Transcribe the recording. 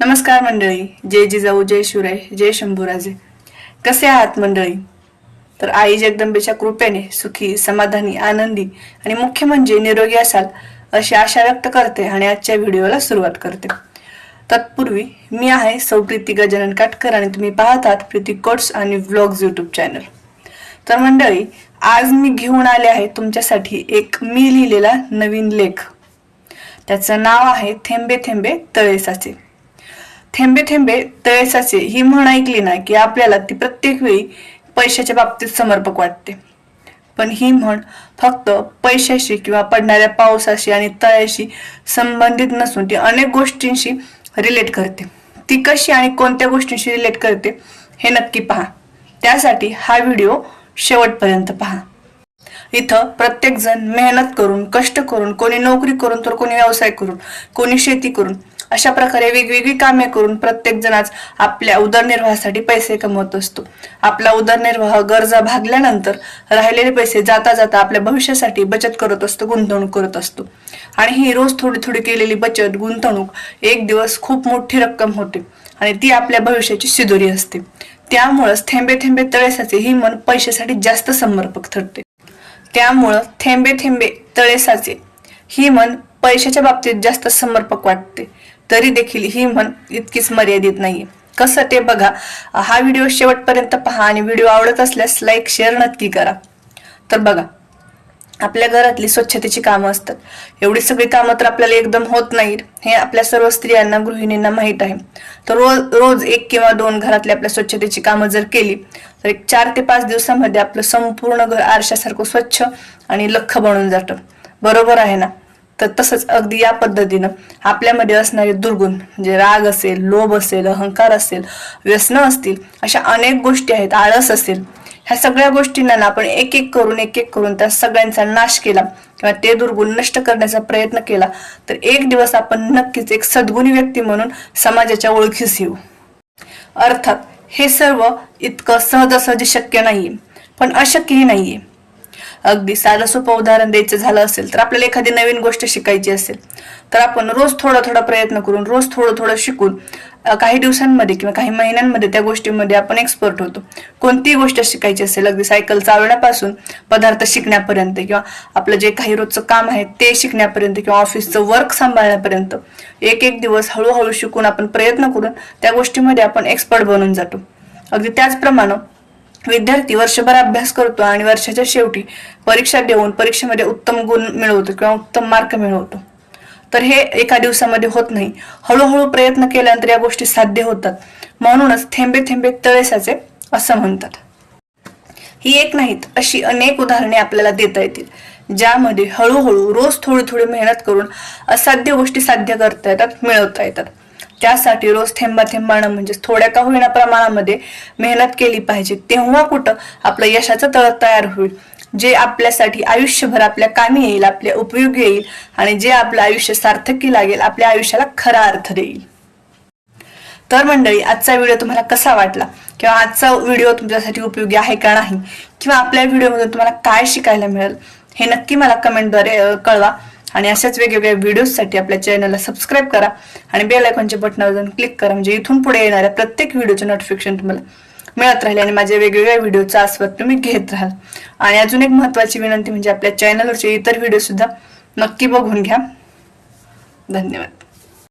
नमस्कार मंडळी. जय जिजाऊ जय शिवराय जय शंभूराजे. कसे आहात मंडळी? तर आई जगदंबेच्या कृपेने सुखी समाधानी आनंदी आणि मुख्य म्हणजे निरोगी असाल अशी आशा व्यक्त करते आणि आजच्या व्हिडिओला सुरुवात करते. तत्पूर्वी मी आहे सौ प्रीती गजानन काटकर आणि तुम्ही पाहत आहात प्रीती कोट्स आणि व्लॉग्स युट्यूब चॅनल. तर मंडळी आज मी घेऊन आले आहे तुमच्यासाठी एक मी लिहिलेला नवीन लेख. त्याचं नाव आहे थेंबे थेंबे तळेसाचे थेंबे थेंबे तळेसाचे ही म्हण ऐकली ना की आपल्याला ती प्रत्येक वेळी पैशाच्या बाबतीत समर्पक वाटते. पण ही म्हण फक्त पैशाशी किंवा पडणाऱ्या पावसाशी आणि तळ्याशी संबंधित नसून ती अनेक गोष्टींशी रिलेट करते. ती कशी आणि कोणत्या गोष्टींशी रिलेट करते हे नक्की पहा. त्यासाठी हा व्हिडिओ शेवटपर्यंत पहा. इथं प्रत्येकजण मेहनत करून कष्ट करून कोणी नोकरी करून तर कोणी व्यवसाय करून कोणी शेती करून अशा प्रकारे वेगवेगळी कामे करून प्रत्येक जणाच आपल्या उदरनिर्वाहासाठी पैसे कमवत असतो. आपला उदरनिर्वाह गरजा भागल्यानंतर राहिलेले पैसे जाता जाता आपल्या भविष्यासाठी बचत करत असतो गुंतवणूक करत असतो. आणि ही रोज थोडी थोडी केलेली बचत गुंतवणूक एक दिवस खूप मोठी रक्कम होते आणि ती आपल्या भविष्याची शिदोरी असते. त्यामुळंच थेंबे थेंबे तळेसाचे ही मन पैशासाठी जास्त समर्पक ठरते. त्यामुळं थेंबे थेंबे तळेसाचे ही मन पैशाच्या बाबतीत जास्त समर्पक वाटते. तरी देखील ही म्हण इतकीच मर्यादित नाहीये. कसं ते बघा. हा व्हिडिओ शेवटपर्यंत पहा आणि व्हिडिओ आवडत असल्यास लाईक शेअर नक्की करा. तर बघा आपल्या घरातली स्वच्छतेची कामं असतात. एवढी सगळी कामं तर आपल्याला एकदम होत नाहीत. हे आपल्या सर्व स्त्रियांना गृहिणींना माहीत आहे. तर रोज रोज एक किंवा दोन घरातली आपल्या स्वच्छतेची कामं जर केली तर एक चार ते पाच दिवसामध्ये आपलं संपूर्ण घर आरशासारखं स्वच्छ आणि लख बनून जातं. बरोबर आहे ना? तर तसंच अगदी या पद्धतीनं आपल्यामध्ये असणारे दुर्गुण म्हणजे राग असेल लोभ असेल अहंकार असेल व्यसनं असतील अशा अनेक गोष्टी आहेत आळस असेल ह्या सगळ्या गोष्टींना आपण एक एक करून एक एक करून त्या सगळ्यांचा नाश केला किंवा ते दुर्गुण नष्ट करण्याचा प्रयत्न केला तर एक दिवस आपण नक्कीच एक सद्गुणी व्यक्ती म्हणून समाजाच्या ओळखीस येऊ. अर्थात हे सर्व इतकं सहजासहजी शक्य नाहीये पण अशक्यही नाहीये. अगदी साधं सोपं उदाहरण द्यायचं झालं असेल तर आपल्याला एखादी नवीन गोष्ट शिकायची असेल तर आपण रोज थोडा थोडा प्रयत्न करून रोज थोडं थोडं शिकून काही दिवसांमध्ये किंवा काही महिन्यांमध्ये त्या गोष्टीमध्ये आपण एक्सपर्ट होतो. कोणतीही गोष्ट शिकायची असेल अगदी सायकल चालवण्यापासून पदार्थ शिकण्यापर्यंत किंवा आपलं जे काही रोजचं काम आहे ते शिकण्यापर्यंत किंवा ऑफिसचं वर्क सांभाळण्यापर्यंत एक एक दिवस हळूहळू शिकून आपण प्रयत्न करून त्या गोष्टीमध्ये आपण एक्सपर्ट बनून जातो. अगदी त्याचप्रमाणे विद्यार्थी वर्षभर अभ्यास करतो आणि वर्षाच्या शेवटी परीक्षा देऊन परीक्षेमध्ये उत्तम गुण मिळवतो किंवा उत्तम मार्क मिळवतो. तर हे एका दिवसामध्ये होत नाही. हळूहळू प्रयत्न केल्यानंतर या गोष्टी साध्य होतात. म्हणूनच थेंबे थेंबे तळेसाचे असं म्हणतात. ही एक नाहीत अशी अनेक उदाहरणे आपल्याला देता येतील ज्यामध्ये हळूहळू रोज थोडी थोडी मेहनत करून असाध्य गोष्टी साध्य करता येतात मिळवता येतात. त्यासाठी रोज थेंबा थेंबानं म्हणजे थोड्या का होईना प्रमाणामध्ये मेहनत केली पाहिजे. तेव्हा कुठं आपलं यशाचं तळ तयार होईल. जे आपल्यासाठी आयुष्यभर आपल्या कामी येईल आपल्या उपयोगी येईल आणि जे आपलं आयुष्य सार्थकी लागेल आपल्या आयुष्याला खरा अर्थ देईल. तर मंडळी आजचा व्हिडिओ तुम्हाला कसा वाटला? किंवा आजचा व्हिडिओ तुमच्यासाठी उपयोगी आहे का नाही? किंवा आपल्या व्हिडिओमधून तुम्हाला काय शिकायला मिळेल? हे नक्की मला कमेंटद्वारे कळवा. आणि अशाच वेगवेगळ्या व्हिडिओजसाठी आपल्या चॅनलला सबस्क्राईब करा आणि बेल आयकॉनच्या बटनावर जाऊन क्लिक करा. म्हणजे इथून पुढे येणाऱ्या प्रत्येक व्हिडिओचं नोटिफिकेशन तुम्हाला मिळत राहील आणि माझ्या वेगवेगळ्या व्हिडिओचा आस्वाद तुम्ही घेत राहाल. आणि अजून एक महत्त्वाची विनंती म्हणजे आपल्या चॅनलवरचे इतर व्हिडिओ सुद्धा नक्की बघून घ्या. धन्यवाद.